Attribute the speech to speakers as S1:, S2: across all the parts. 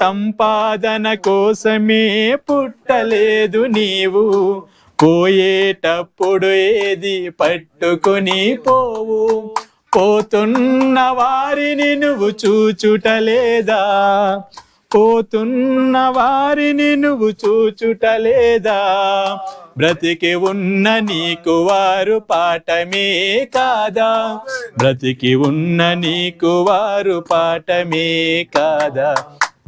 S1: సంపాదన కోసమే పుట్టలేదు నీవు. పోయేటప్పుడు ఏది పట్టుకొని పోవు. పోతున్న వారిని నువ్వు చూచుటలేదా? పోతున్న వారిని నువ్వు చూచుటలేదా? బ్రతికి ఉన్న నీకు వారు పాఠమే కాదా? బ్రతికి ఉన్న నీకు వారు పాఠమే కాదా?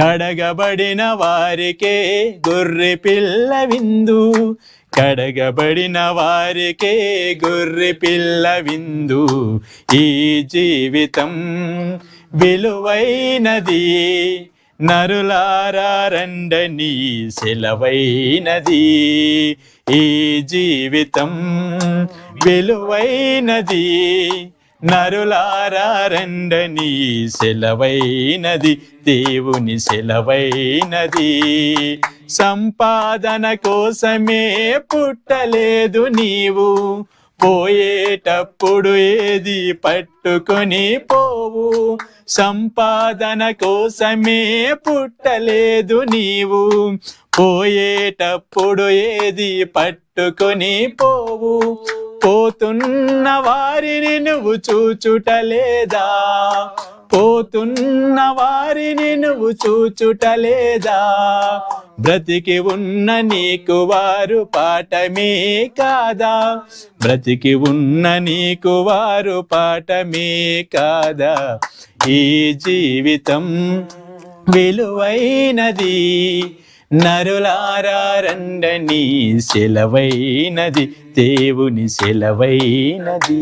S1: కడగబడిన వారికే గొర్రె పిల్ల విందు. కడగబడిన వారికే గొర్రె పిల్ల విందు. ఈ జీవితం విలువైనది నరులారండని సెలవైనది. ఈ జీవితం విలువైనది నరులారా రండని సెలవైనది దేవుని సెలవైనది. సంపాదన కోసమే పుట్టలేదు నీవు పోయేటప్పుడు ఏది పట్టుకొని పోవు. సంపాదన కోసమే పుట్టలేదు నీవు పోయేటప్పుడు ఏది పట్టుకొని పోవు. పోతున్న వారిని నువ్వు చూచుటలేదా? పోతున్న వారిని నువ్వు చూచుటలేదా? బ్రతికి ఉన్న నీకు వారు పాఠమే కాదా? బ్రతికి ఉన్న నీకు వారు పాఠమే కాదా? ఈ జీవితం విలువైనది. నరులారా రండని సెలవైనది దేవుని సెలవైనది.